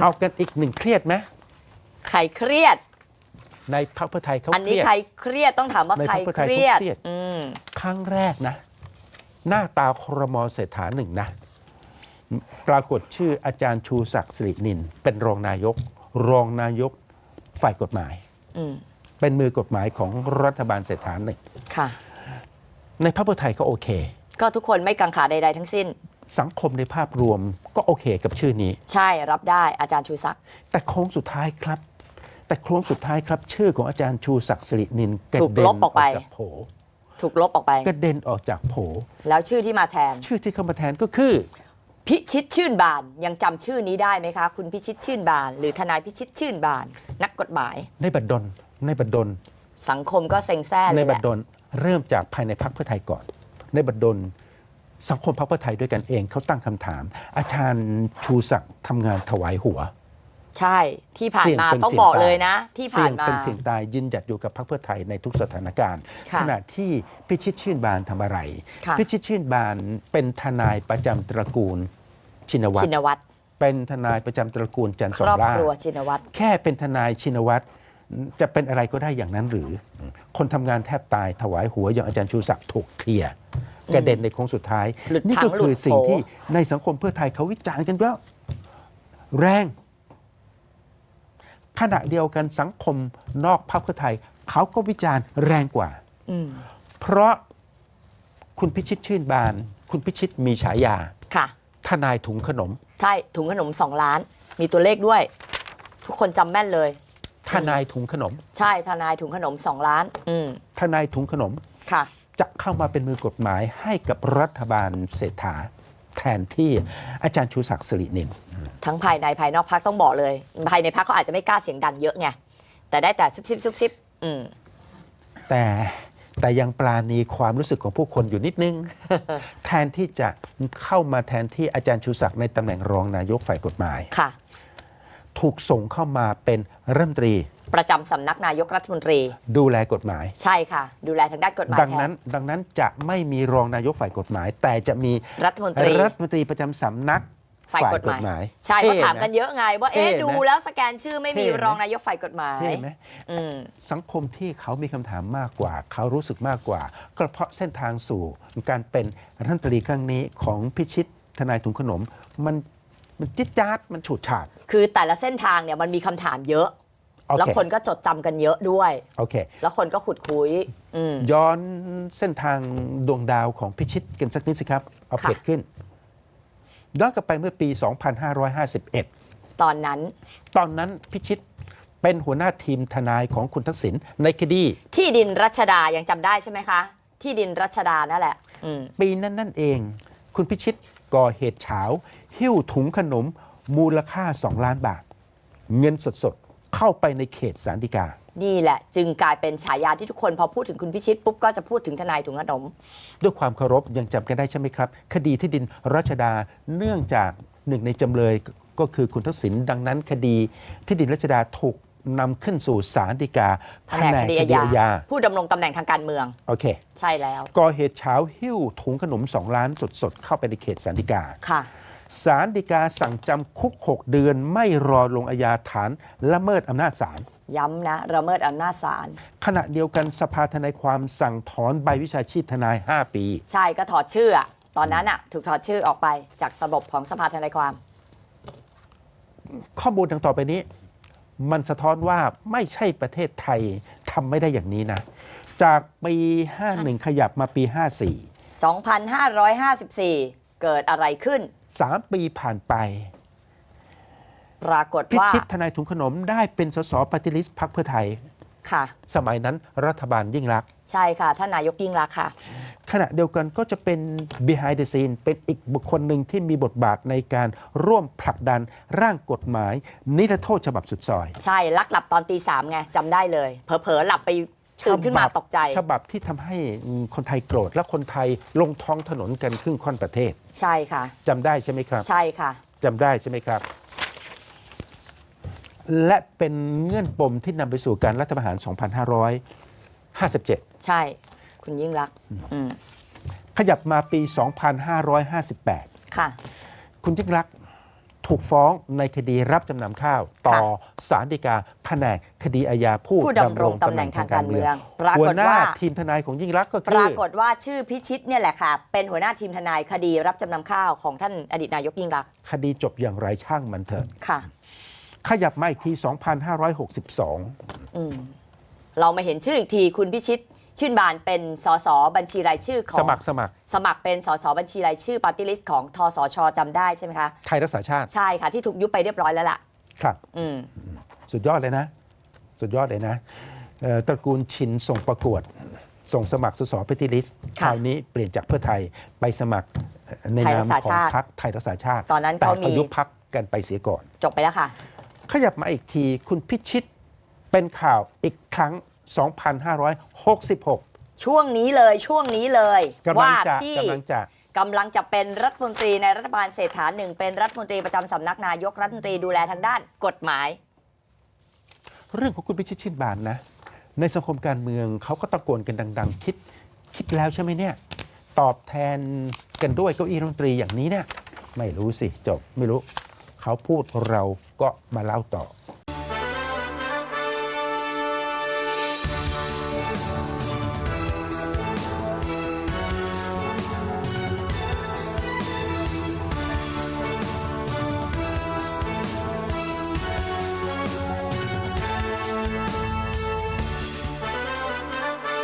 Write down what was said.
เอากันอีกหนึ่งเครียดไหมใครเครียด ในพรรคเพื่อไทยเขาอันเคนี้รียด ใครเครียดต้องถามว่าในใครพรรคเพื่อไทเคยรียดเขาเครียด อืมครั้งแรกนะ หน้าตาครมเศรษฐาหนึ่งนะ ปรากฏชื่ออาจารย์ชูศักดิ์สิรินิน เป็นรองนายก รองนายกฝ่ายกฎหมาย อืมเป็นมือกฎหมายของรัฐบาลเศรษฐาหนึ่งค่ะ ในพรรคเพื่อไทยก็โอเค ก็ทุกคนไม่กังขาใด ๆ ทั้งสิ้น สังคมในภาพรวมก็โอเคกับชื่อนี้ ใช่รับได้อาจารย์ชูศักดิ์แต่โค้งสุดท้ายครับ แต่โค้งสุดท้ายครับ ชื่อของอาจารย์ชูศักดิ์สิรินินกระถูกเด็นลบออกไป จากโผถูกลบออกไป กระเด็นออกจากโผแล้วชื่อที่มาแทน ชื่อที่เข้ามาแทนก็คือ พิชิตชื่นบานยังจำชื่อนี้ได้ไหมคะ คุณพิชิตชื่นบาน หรือทนายพิชิตชื่นบาน นักกฎหมาย ในบัดดลในบัดดล สังคมก็เซ็งแซ่เลในยแหบัดละดลเริ่มจากภายในพรรคเพื่อไทยก่อน ในบัดดล สังคมพรรคเพื่อไทยด้วยกันเองเขาตั้งคำถาม อาจารย์ชูศักดิ์ทำงานถวายหัว ใช่ที่ผ่านเสี่ยงมาเป็นต้องเสี่ยงบอกตายเลยนะ ที่ผ่านเสี่ยงมาเป็นเสี่ยงตายยืนหยัดอยู่กับพรรคเพื่อไทยในทุกสถานการณ์ค่ะขณะที่พิชิตชื่นบานทำอะไรค่ะพิชิตชื่นบานเป็นทนายประจำตระกูลชินวัตชิรนวัตรเป็นทนายประจำตระกูลจันทร์คสอรงอบล่าครัวชินวัตรแค่เป็นทนายชินวัตร จะเป็นอะไรก็ได้อย่างนั้นหรือ คนทำงานแทบตายถวายหัวอย่างอาจารย์ชูศักดิ์ถูกเคลียร์กระเด็นในโค้งสุดท้ายหลุดนี่ผัก็งหลุคือดสิ่งโผที่ในสังคมเพื่อไทยเขาวิจารณ์กันว่าแรง ขณะเดียวกันสังคมนอกพรรคเพื่อไทย เขาก็วิจารณ์แรงกว่าอืมเพราะคุณพิชิตชื่นบาน คุณพิชิตมีฉายาค่ะทนายถุงขนม ใช่ ถุงขนม2ล้าน มีตัวเลขด้วย ทุกคนจำแม่นเลย ทนายถุงขนม ใช่ทนายถุงขนม2ล้าน อืมทนายถุงขนมค่ะ จะเข้ามาเป็นมือกฎหมายให้กับรัฐบาลเศรษฐาแทนที่อาจารย์ชูศักดิ์สิรินินทั้งภายในภายนอกพักต้องบอกเลย ภายในพักเขาอาจจะไม่กล้าเสียงดังเยอะไงแต่ได้แต่ซุบซิบซุบซิบอืมแต่แต่ยังปราณีความรู้สึกของผู้คนอยู่นิดนึง แทนที่จะเข้ามาแทนที่อาจารย์ชูศักดิ์ในตำแหน่งรองนายกฝ่ายกฎหมายค่ะ ถูกส่งเข้ามาเป็นรัฐมนตรี ประจำสำนักนายกรัฐมนตรี ดูแลกฎหมาย ใช่ค่ะ ดูแลทางด้านกฎหมายดังนั้นแทดังนั้นจะไม่มีรองนายกฝ่ายกฎหมาย แต่จะมีรัฐมนตรีรัฐมนตรีประจำสำนักฝ่ายกฎหมาย ใช่เพราะถามกันเยอะไง ว่าเอ๊ะเท่นะดูแล้วสแกนชื่อไม่มีเท่นะรองนายกฝ่ายกฎหมายเท่ไหมอืม สังคมที่เขามีคำถามมากกว่า เขารู้สึกมากกว่า ก็เพราะเส้นทางสู่การเป็นรัฐมนตรีครั้งนี้ของพิชิตทนายถุงขนมมัน มันจิ๊ดจ๊าดมันฉูดฉาด คือแต่ละเส้นทางเนี่ยมันมีคำถามเยอะ โอเค แล้วคนก็จดจำกันเยอะด้วย โอเค แล้วคนก็ขุดคุยอืม ย้อนเส้นทางดวงดาวของพิชิตกันสักนิดสิครับ เอาค่ะเพจขึ้น ย้อนกลับไปเมื่อปี 2551 ตอนนั้นตอนนั้นพิชิตเป็นหัวหน้าทีมทนายของคุณทักษิณในคดีที่ดินรัชดายังจำได้ใช่ไหมคะ ที่ดินรัชดานั่นแหละ อืม ปีนั้นนั่นเอง คุณพิชิตก่อเหตุเฉา หิ้วถุงขนมมูลค่า 2 ล้านบาท เงินสดๆ เข้าไปในเขตสารดิกา นี่แหละ จึงกลายเป็นฉายาที่ทุกคนพอพูดถึงคุณพิชิตปุ๊บก็จะพูดถึงทนายถุงขนม ด้วยความเคารพยังจำกันได้ใช่ไหมครับ คดีที่ดินรัชดาเนื่องจากหนึ่งในจำเลยก็คือคุณทักษิณดังนั้นคดีที่ดินรัชดาถูกนำขึ้นสู่ศาลฎีกาแผนกคดีอาญาญาผู้ดำรงตำแหน่งทางการเมือง โอเค ใช่แล้วก่อเหตุเช้าหิ้วถุงขนม2ล้านสดๆเข้าไปในเขตสารดิกาค่ะ ศาลฎีกาสั่งจำคุก 6 เดือนไม่รอลงอาญาฐานละเมิดอำนาจศาลย้ำนะระเมิดอำนาจศาลขณะเดียวกันสภาทนายความสั่งถอนใบวิชาชีพทนาย 5 ปี ใช่ก็ถอดชื่ออะตอนนั้นอะถูกถอดชื่อออกไปจากระบบของสภาทนายความ ข้อมูลดังต่อไปนี้ มันสะท้อนว่าไม่ใช่ประเทศไทยทำไม่ได้อย่างนี้นะ จากปี 51 ขยับมาปี 54 2,554 เกิดอะไรขึ้น 3 ปีผ่านไป ปรากฏพิว่าชิตทนายถุงขนมได้เป็นสสปฏิริษพักเพื่อไทย ค่ะ สมัยนั้นรัฐบาลยิ่งรักษณ์ใช่ค่ะท่านนายกยิ่งรักษณ์ค่ะ ขณะเดียวกันก็จะเป็น behind the scene เป็นอีกบุคคลหนึ่งที่มีบทบาทในการร่วมผลักดันร่างกฎหมาย นิรโทษฉบับสุดซอย ใช่ลักหลับตอนตีสามไงจำได้เลย เผลอๆหลับไป ตื่นขึ้นมาตกใจ ฉบับที่ทำให้คนไทยโกรธและคนไทยลงท้องถนนกันครึ่งค่อนประเทศ ใช่ค่ะจำได้ใช่ไหมครับ ใช่ค่ะจำได้ใช่ไหมครับ และเป็นเงื่อนปมที่นำไปสู่การรัฐประหาร 2557 ใช่ คุณยิ่งรักษณ์อืมขยับมาปี 2558 ค่ะ คุณยิ่งรักษณ์ ถูกฟ้องในคดีรับจำนำข้าว ต่อค่ะศาลฎีกาแผนกคดีอาญาผู้ผู้ดำรงตำแหน่งทางการเมืองปราหัวกฏหน้าว่า ทีมทนายของยิ่งรักษณ์ก็ปคือ รากฏว่าชื่อพิชิตเนี่ยแหละค่ะ เป็นหัวหน้าทีมทนายคดีรับจำนำข้าวของท่านอดีตนายกยิ่งรักษณ์คดีจบอย่างไรช่างมันเถอะ ค่ะ ขยับมาอีกที 2562 อืมเรามาเห็นชื่ออีกทีคุณพิชิต ชื่นบานเป็นสสบัญชีรายชื่อของสมัครสมัคร สมัครเป็นสสบัญชีรายชื่อปาร์ตี้ลิสต์ของทสชจำได้ใช่ไหมคะ ไทยรักษาชาติใช่ค่ะ ที่ถูกยุบไปเรียบร้อยแล้วล่ะ ครับ อืม สุดยอดเลยนะ สุดยอดเลยนะเอ่อตระกูลชินส่งประกวด ส่งสมัครสสปฏิลิสคค่ะราวนี้เปลี่ยนจากเพื่อไทยไปสมัครเอ่อในไทยนารัมกษาของชาติพรรคไทยรักษาชาติตอนนั้นแต่เขามี เขายุบพักกันไปเสียก่อน จบไปแล้วค่ะ ขยับมาอีกทีคุณพิชิตเป็นข่าวอีกครั้ง 2566 ช่วงนี้เลยช่วงนี้เลยกำลังว่าจะที่กำลังจะ กำลังจะเป็นรัฐมนตรีในรัฐบาลเศรษฐาหนึ่งเป็นรัฐมนตรีประจำสำนักนายกรัฐมนตรีดูแลทางด้านกฎหมาย เรื่องของคุณพิชิตชินบานนะ ในสังคมการเมืองเขาก็ตะโกนกันดัง ๆ คิด คิดแล้วใช่ไหมเนี่ย ตอบแทนกันด้วยเก้าอี้รัฐมนตรีอย่างนี้เนี่ย ไม่รู้สิ จบไม่รู้ เขาพูดเราก็มาเล่าต่อ